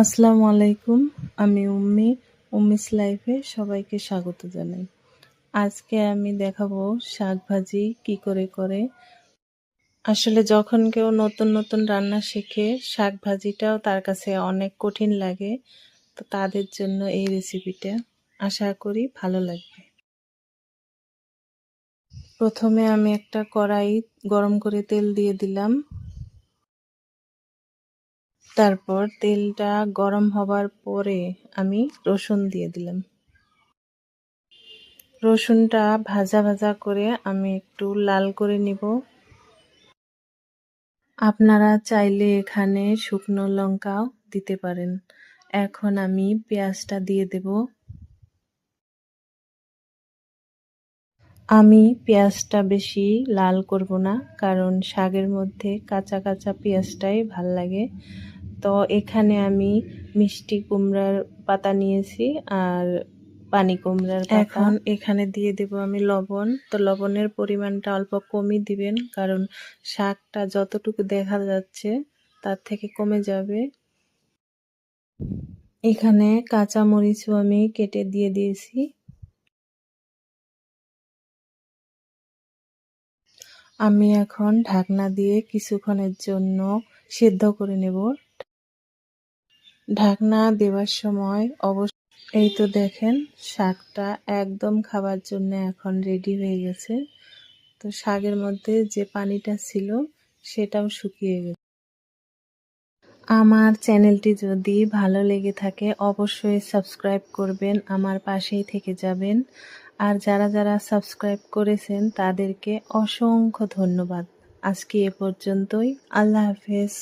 আসসালামু আলাইকুম, আমি উম্মি, উম্মিস লাইফে সবাইকে স্বাগত জানাই। আজকে আমি দেখাবো শাক ভাজি কি করে করে। আসলে যখন কেউ নতুন নতুন রান্না শেখে, শাক ভাজিটাও তার কাছে অনেক কঠিন লাগে, তো তাদের জন্য এই রেসিপিটা আশা করি ভালো লাগবে। প্রথমে আমি একটা কড়াই গরম করে তেল দিয়ে দিলাম। তারপর তেলটা গরম হবার পরে আমি রসুন দিয়ে দিলাম। রসুনটা ভাজা ভাজা করে আমি একটু লাল করে নিব। আপনারা চাইলে এখানে শুকনো লঙ্কাও দিতে পারেন। এখন আমি পেঁয়াজটা দিয়ে দেব। আমি পেঁয়াজটা বেশি লাল করব না, কারণ শাকের মধ্যে কাঁচা কাঁচা পেঁয়াজটাই ভালো লাগে। তো এখানে আমি মিষ্টি কুমড়ার পাতা নিয়েছি আর পানি কুমড়ার এখন এখানে দিয়ে দেব আমি লবণ। তো লবণের পরিমাণটা অল্প কমই দিবেন, কারণ শাকটা যতটুকু দেখা যাচ্ছে তার থেকে কমে যাবে। এখানে কাঁচা মরিচও আমি কেটে দিয়ে দিয়েছি। আমি এখন ঢাকনা দিয়ে কিছুক্ষণের জন্য সিদ্ধ করে নেব। ঢাকনা দেওয়ার সময় অবশ্য এই তো দেখেন, শাকটা একদম খাবার জন্য এখন রেডি হয়ে গেছে। তো শাকের মধ্যে যে পানিটা ছিল, সেটাও শুকিয়ে গেছে। আমার চ্যানেলটি যদি ভালো লেগে থাকে, অবশ্যই সাবস্ক্রাইব করবেন, আমার পাশেই থেকে যাবেন। আর যারা যারা সাবস্ক্রাইব করেছেন, তাদেরকে অসংখ্য ধন্যবাদ। আজকে এ পর্যন্তই। আল্লাহ হাফেজ।